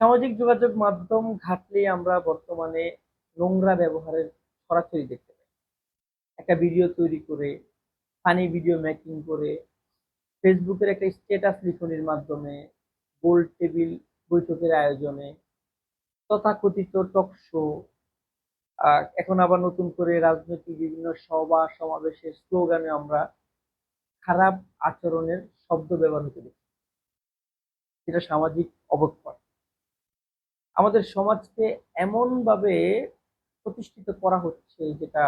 সামাজিক যোগাযোগ মাধ্যম ঘাটলে আমরা বর্তমানে নোংরা ব্যবহারের সরাসরি দেখতে পাই। একটা ভিডিও তৈরি করে ফানি ভিডিও মেকিং করে ফেসবুকের একটা স্ট্যাটাস লিখনির মাধ্যমে গোল টেবিল বৈঠকের আয়োজনে, তথাকথিত টক শো এখন আবার নতুন করে রাজনৈতিক বিভিন্ন সভা, সমাবেশের স্লোগানে আমরা খারাপ আচরণের শব্দ ব্যবহার দেখি। যেটা সামাজিক অবক্ষয়। আমাদের সমাজকে এমনভাবে প্রতিষ্ঠিত করা হচ্ছে যেটা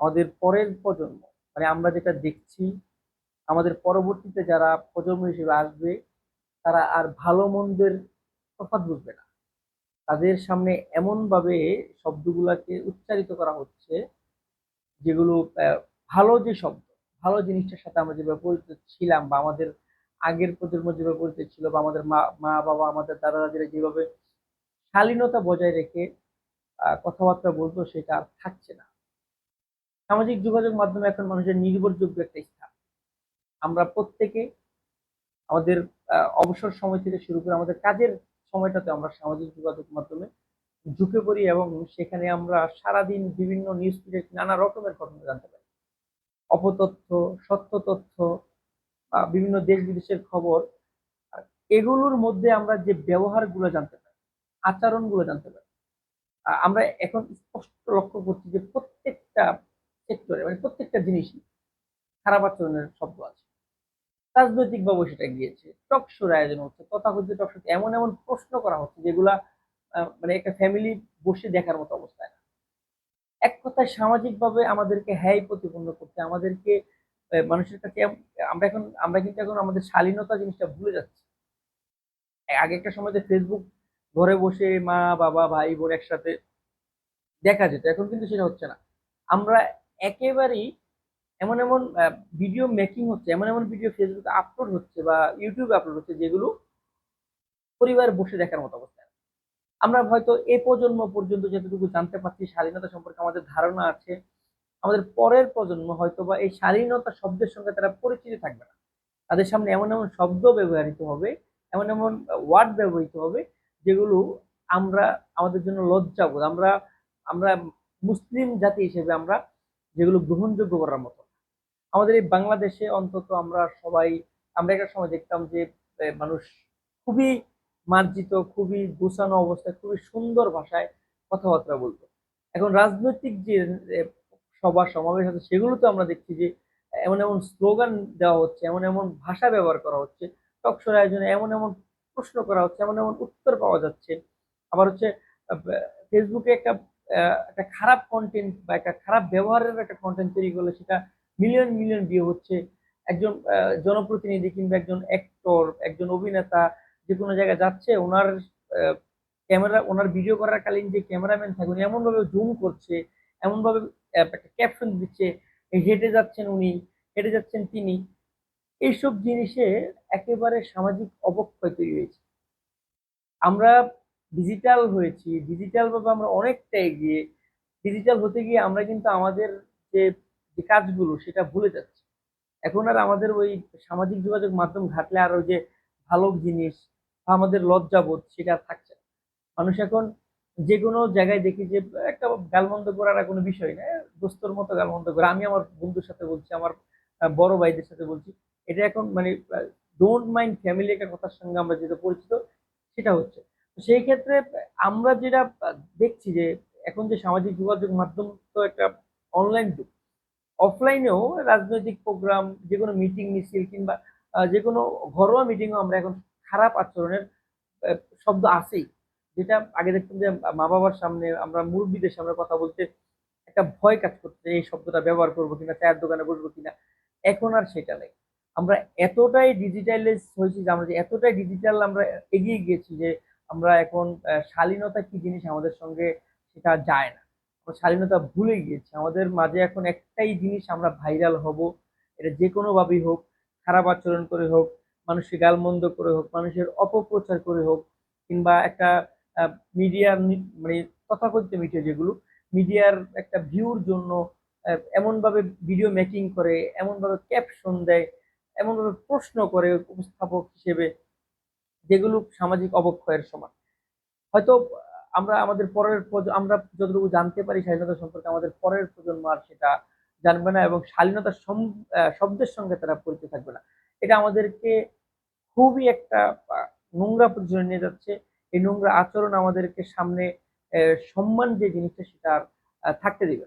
আমাদের পরের প্রজন্ম মানে আমরা যেটা দেখছি, আমাদের পরবর্তীতে যারা প্রজন্ম হিসেবে আসবে, তারা আর ভালো মন্দের তফাৎ বুঝবে না। তাদের সামনে এমনভাবে শব্দগুলোকে উচ্চারিত করা হচ্ছে, যেগুলো ভালো যে শব্দ, ভালো জিনিসটার সাথে আমরা যেভাবে পরিচিত ছিলাম বা আমাদের আগের প্রজন্ম যেভাবে পরিচিত ছিল বা আমাদের মা মা, বাবা, আমাদের দাদা দাদিরা যেভাবে শালীনতা বজায় রেখে কথাবার্তা বলতো সেটা আর থাকছে না। সামাজিক যোগাযোগ মাধ্যমে এখন মানুষের নির্ভরযোগ্য একটা স্থান। আমরা প্রত্যেকে আমাদের অবসর সময় থেকে শুরু করে আমাদের কাজের সময়টাতে আমরা সামাজিক যোগাযোগ মাধ্যমে ঢুকে পড়ি এবং সেখানে আমরা সারাদিন বিভিন্ন নিউজ ফিডে নানা রকমের ঘটনা জানতে পারি। অপতথ্য, সত্য তথ্য বিভিন্ন দেশ বিদেশের খবর এগুলোর মধ্যে আমরা যে ব্যবহারগুলো জানতে আচরণগুলো জানতে পারি। আমরা এখন স্পষ্ট লক্ষ্য করছি যে প্রত্যেকটা সেক্টরে মানে প্রত্যেকটা জিনিসই খারাপ আচরণের শব্দ আছে। রাজনৈতিক ভাবে সেটা গিয়েছে, টক শোর আয়োজন হচ্ছে তথাকথিত টক শোতে এমন এমন প্রশ্ন করা হচ্ছে যেগুলা মানে একটা ফ্যামিলি বসে দেখার মতো অবস্থায় না। এক কথায় সামাজিকভাবে আমাদেরকে হ্যায় প্রতিপন্ন করতে, আমাদেরকে মানুষের কাছে আমরা এখন, আমরা কিন্তু এখন আমাদের শালীনতা জিনিসটা ভুলে যাচ্ছি। আগে একটা সময় যে ফেসবুক ঘরে বসে মা, বাবা, ভাই, বোন একসাথে দেখা যেত। এখন কিন্তু সেটা হচ্ছে না। আমরা একেবারেই এমন এমন ভিডিও মেকিং হচ্ছে, এমন এমন ভিডিও ফেসবুকে আপলোড হচ্ছে বা ইউটিউবে আপলোড হচ্ছে যেগুলো পরিবার বসে দেখার মতো অবস্থা। আমরা হয়তো এ প্রজন্ম পর্যন্ত যতটুকু জানতে পারছি, স্বাধীনতা সম্পর্কে আমাদের ধারণা আছে, আমাদের পরের প্রজন্ম হয়তো বা এই স্বাধীনতা শব্দের সঙ্গে তারা পরিচিত থাকবে না। তাদের সামনে এমন এমন শব্দ ব্যবহৃত হবে, এমন এমন ওয়ার্ড ব্যবহৃত হবে যেগুলো আমরা আমাদের জন্য লজ্জাবোধ। আমরা আমরা মুসলিম জাতি হিসেবে আমরা যেগুলো গ্রহণযোগ্য করার মতো আমাদের এই বাংলাদেশে অন্তত আমরা সবাই, আমরা একটা সময় দেখতাম যে মানুষ খুবই মার্জিত, খুবই গুছানো অবস্থায়, খুবই সুন্দর ভাষায় কথাবার্তা বলতো। এখন রাজনৈতিক যে সভা, সমাবেশ আছে সেগুলো তো আমরা দেখছি যে, এমন এমন স্লোগান দেওয়া হচ্ছে, এমন এমন ভাষা ব্যবহার করা হচ্ছে টকশোর আয়োজনে এমন এমন প্রশ্ন করা হচ্ছে, এমন এমন উত্তর পাওয়া যাচ্ছে। আবার হচ্ছে ফেসবুকে একটা একটা খারাপ কন্টেন্ট বা একটা খারাপ ব্যবহারের একটা কন্টেন্ট তৈরি করলে সেটা মিলিয়ন মিলিয়ন ভিউ হচ্ছে। একজন জনপ্রতিনিধি কিংবা একজন অ্যাক্টর একজন অভিনেতা যে কোনো জায়গায় যাচ্ছে, ওনার ক্যামেরা ওনার ভিডিও করার কালীন যে ক্যামেরাম্যান থাকে, উনি এমন ভাবে জুম করছে, এমনভাবে একটা ক্যাপশন দিচ্ছে হেঁটে যাচ্ছেন উনি, হেঁটে যাচ্ছেন তিনি। এইসব জিনিসে একেবারে সামাজিক অবক্ষয় তৈরি হয়েছে। আমরা ডিজিটাল হয়েছি ডিজিটাল ভাবে আমরা অনেকটা এগিয়ে ডিজিটাল হতে গিয়ে আমরা কিন্তু আমাদের যে যে কাজগুলো সেটা ভুলে যাচ্ছি। এখন আর আমাদের ওই সামাজিক যোগাযোগ মাধ্যম ঘাটলে আর ওই যে ভালো জিনিস বা আমাদের লজ্জাবোধ সেটা থাকছে মানুষ এখন যে কোনো জায়গায় দেখি যে, একটা গালমন্দ করার কোনো বিষয় না দোস্তর মতো গালমন্দ করে। আমি আমার বন্ধুর সাথে বলছি, আমার বড় ভাইদের সাথে বলছি এটা এখন মানে ডোন্ট মাইন্ড ফ্যামিলি একটা কথার সঙ্গে আমরা যেটা পরিচিত, সেটা হচ্ছে। সেই ক্ষেত্রে আমরা যেটা দেখছি যে এখন যে সামাজিক যোগাযোগ মাধ্যম তো একটা অনলাইন যুগ। অফলাইনেও রাজনৈতিক প্রোগ্রাম যে কোনো মিটিং মিছিল কিংবা যে কোনো ঘরোয়া মিটিংও আমরা এখন খারাপ আচরণের শব্দ আছেই যেটা আগে দেখতাম যে মা বাবার সামনে আমরা মুরব্বীদের সামনে কথা বলতে একটা ভয় কাজ করতে এই শব্দটা ব্যবহার করব কিনা, চায়ের দোকানে বসবো কিনা। এখন আর সেটা নেই। আমরা এতটাই ডিজিটালাইজ হয়েছি যে আমরা এতটাই ডিজিটাল আমরা এগিয়ে গিয়েছি যে আমরা এখন শালীনতা কি জিনিস আমাদের সঙ্গে সেটা যায় না। আমরা শালীনতা ভুলে গিয়েছি। আমাদের মাঝে এখন একটাই জিনিস আমরা ভাইরাল হব, এটা যে কোনোভাবেই হোক, খারাপ আচরণ করে হোক মানুষকে গালমন্দ করে হোক, মানুষের অপপ্রচার করে হোক, কিংবা একটা মিডিয়ার মানে তথাকথিত মিডিয়া যেগুলো মিডিয়ার একটা ভিউর জন্য এমনভাবে ভিডিও মেকিং করে, এমনভাবে ক্যাপশন দেয় এমনভাবে প্রশ্ন করে উপস্থাপক হিসেবে যেগুলো সামাজিক অবক্ষয়ের সমান। হয়তো আমরা আমাদের পরের আমরা যতটুকু জানতে পারি স্বাধীনতা সম্পর্কে আমাদের পরের প্রজন্ম আর সেটা জানবে না এবং স্বাধীনতার শব্দের সঙ্গে তারা পরিচয় থাকবে না। এটা আমাদেরকে খুবই একটা নোংরা পজিশনে নিয়ে যাচ্ছে। এই নোংরা আচরণ আমাদেরকে সামনে সম্মান যে জিনিসটা সেটা আর থাকতে দেবে